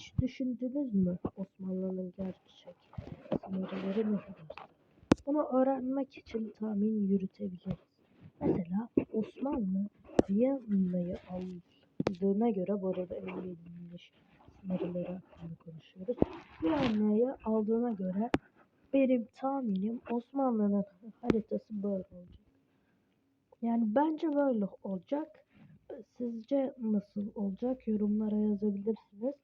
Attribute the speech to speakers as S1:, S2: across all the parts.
S1: Hiç düşündünüz mü Osmanlı'nın gerçek sınırları ne kadar? Bunu öğrenmek için tahmin yürütebiliriz. Mesela Osmanlı Viyana'yı aldığına göre bu arada en bilinmiş sınırları hakkında konuşuyoruz. Viyana'yı aldığına göre benim tahminim Osmanlı'nın haritası böyle olacak. Yani bence böyle olacak. Sizce nasıl olacak? Yorumlara yazabilirsiniz.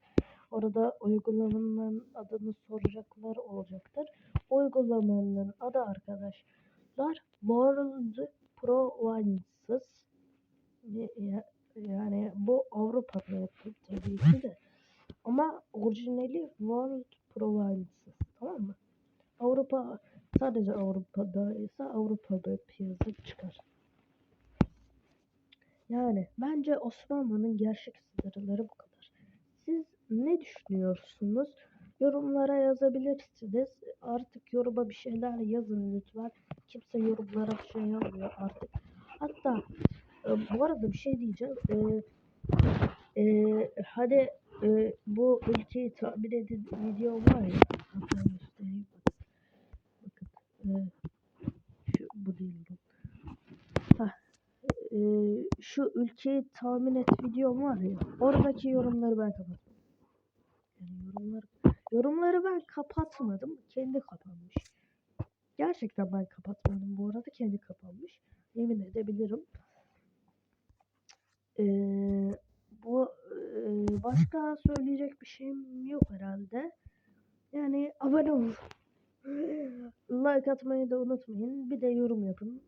S1: Orada uygulamanın adını soracaklar olacaktır. Uygulamanın adı arkadaşlar World Provinces. Yani bu Avrupa'da tabii ki de. Ama orijinali World Provinces. Tamam mı? Avrupa sadece Avrupa'da ise Avrupa'da piyasa çıkar. Yani bence Osmanlı'nın gerçek sınırları bu kadar. Siz ne düşünüyorsunuz? Yorumlara yazabilirsiniz. Artık yoruma bir şeyler yazın lütfen. Kimse yorumlara bir şey yazmıyor artık. Hatta e, bu arada bir şey diyeceğim. E, e, hadi e, bu ülkeyi tahmin edin video var ya. Bakın. E, şu, bu değil bu. Hah e, şu ülkeyi tahmin et videom var ya. Oradaki yorumları ben kapattım. Yani yorumları, yorumları ben kapatmadım. Kendi kapanmış. Gerçekten ben kapatmadım bu arada. Kendi kapanmış. Yemin edebilirim. Ee, bu e, başka söyleyecek bir şeyim yok herhalde. Yani abone olun. like atmayı da unutmayın. Bir de yorum yapın.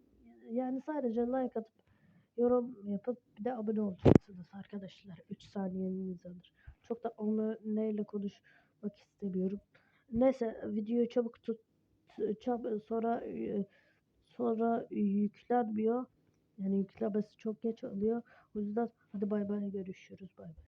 S1: Yani sadece like atıp yorum yapıp bir de abone olacaksınız arkadaşlar. 3 saniyeniz alır. Çok da onu neyle konuşmak istemiyorum. Neyse videoyu çabuk tut. Çab sonra sonra yüklenmiyor. Yani yüklemesi çok geç oluyor. O yüzden hadi bay bay görüşürüz bay bay.